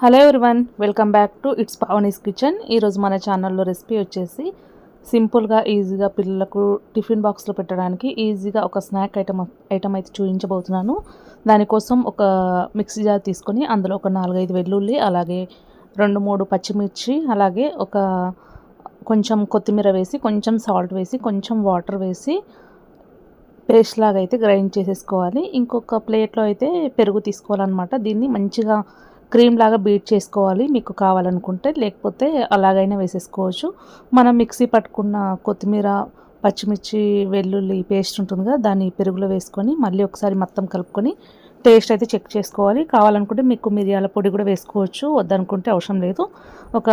Hello everyone welcome back to it's Pavani's kitchen. ఈరోజు మన ఛానల్లో రెసిపీ వచ్చేసి సింపుల్గా ఈజీగా పిల్లలకు టిఫిన్ బాక్స్లో పెట్టడానికి ఈజీగా ఒక స్నాక్ ఐటమ్ ఐటమ్ అయితే చూపించబోతున్నాను. దానికోసం ఒక మిక్సీ జార్ తీసుకొని అందులో ఒక నాలుగైదు వెల్లుల్లి అలాగే రెండు మూడు పచ్చిమిర్చి అలాగే ఒక కొంచెం కొత్తిమీర వేసి కొంచెం సాల్ట్ వేసి కొంచెం వాటర్ వేసి పేస్ట్ లాగా అయితే గ్రైండ్ చేసేసుకోవాలి. ఇంకొక ప్లేట్లో అయితే పెరుగు తీసుకోవాలన్నమాట. దీన్ని మంచిగా క్రీమ్ లాగా బీట్ చేసుకోవాలి మీకు కావాలనుకుంటే. లేకపోతే అలాగైనా వేసేసుకోవచ్చు. మనం మిక్సీ పట్టుకున్న కొత్తిమీర పచ్చిమిర్చి వెల్లుల్లి పేస్ట్ ఉంటుంది కదా దాన్ని పెరుగులో వేసుకొని మళ్ళీ ఒకసారి మొత్తం కలుపుకొని టేస్ట్ అయితే చెక్ చేసుకోవాలి. కావాలనుకుంటే మీకు మిరియాల పొడి కూడా వేసుకోవచ్చు వద్దనుకుంటే అవసరం లేదు. ఒక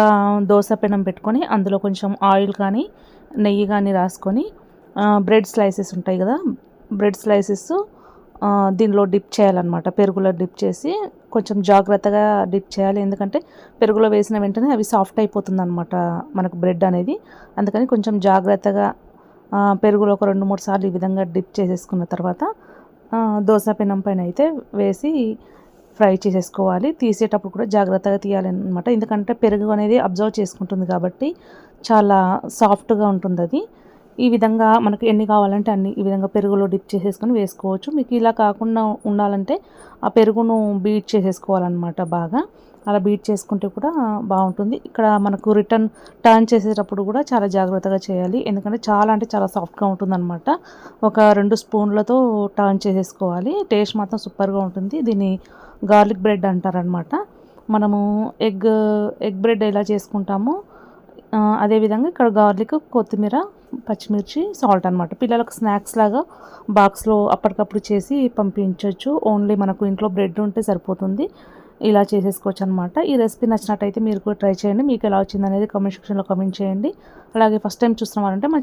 దోశ పెనం పెట్టుకొని అందులో కొంచెం ఆయిల్ కానీ నెయ్యి కానీ రాసుకొని బ్రెడ్ స్లైసెస్ ఉంటాయి కదా బ్రెడ్ స్లైసెస్ దీనిలో డిప్ చేయాలన్నమాట. పెరుగులో డిప్ చేసి కొంచెం జాగ్రత్తగా డిప్ చేయాలి. ఎందుకంటే పెరుగులో వేసిన వెంటనే అవి సాఫ్ట్ అయిపోతుంది అనమాట మనకు బ్రెడ్ అనేది. అందుకని కొంచెం జాగ్రత్తగా పెరుగులో ఒక రెండు మూడు సార్లు ఈ విధంగా డిప్ చేసేసుకున్న తర్వాత దోశ పెనం పైన అయితే వేసి ఫ్రై చేసేసుకోవాలి. తీసేటప్పుడు కూడా జాగ్రత్తగా తీయాలి అనమాట ఎందుకంటే పెరుగు అనేది అబ్జర్వ్ చేసుకుంటుంది కాబట్టి చాలా సాఫ్ట్గా ఉంటుంది అది ఈ విధంగా మనకు ఎన్ని కావాలంటే అన్ని ఈ విధంగా పెరుగులో డిప్ చేసేసుకొని వేసుకోవచ్చు. మీకు ఇలా కాకుండా ఉండాలంటే ఆ పెరుగును బీట్ చేసేసుకోవాలన్నమాట బాగా. అలా బీట్ చేసుకుంటే కూడా బాగుంటుంది. ఇక్కడ మనకు రిటర్న్ టర్న్ చేసేటప్పుడు కూడా చాలా జాగ్రత్తగా చేయాలి. ఎందుకంటే చాలా అంటే చాలా సాఫ్ట్గా ఉంటుందన్నమాట. ఒక రెండు స్పూన్లతో టర్న్ చేసేసుకోవాలి. టేస్ట్ మాత్రం సూపర్గా ఉంటుంది. దీన్ని గార్లిక్ బ్రెడ్ అంటారనమాట మనము ఎగ్ ఎగ్ బ్రెడ్ ఎలా చేసుకుంటామో అదేవిధంగా ఇక్కడ గార్లిక్ కొత్తిమీర పచ్చిమిర్చి సాల్ట్ అనమాట పిల్లలకు స్నాక్స్ లాగా బాక్స్లో అప్పటికప్పుడు చేసి పంపించవచ్చు ఓన్లీ మనకు ఇంట్లో బ్రెడ్ ఉంటే సరిపోతుంది. ఇలా చేసేసుకోవచ్చు అనమాట ఈ రెసిపీ నచ్చినట్టయితే మీరు కూడా ట్రై చేయండి. మీకు ఎలా వచ్చింది అనేది కమెంట్ సెక్షన్లో కమెంట్ చేయండి. అలాగే ఫస్ట్ టైం చూస్తున్నారంటే మా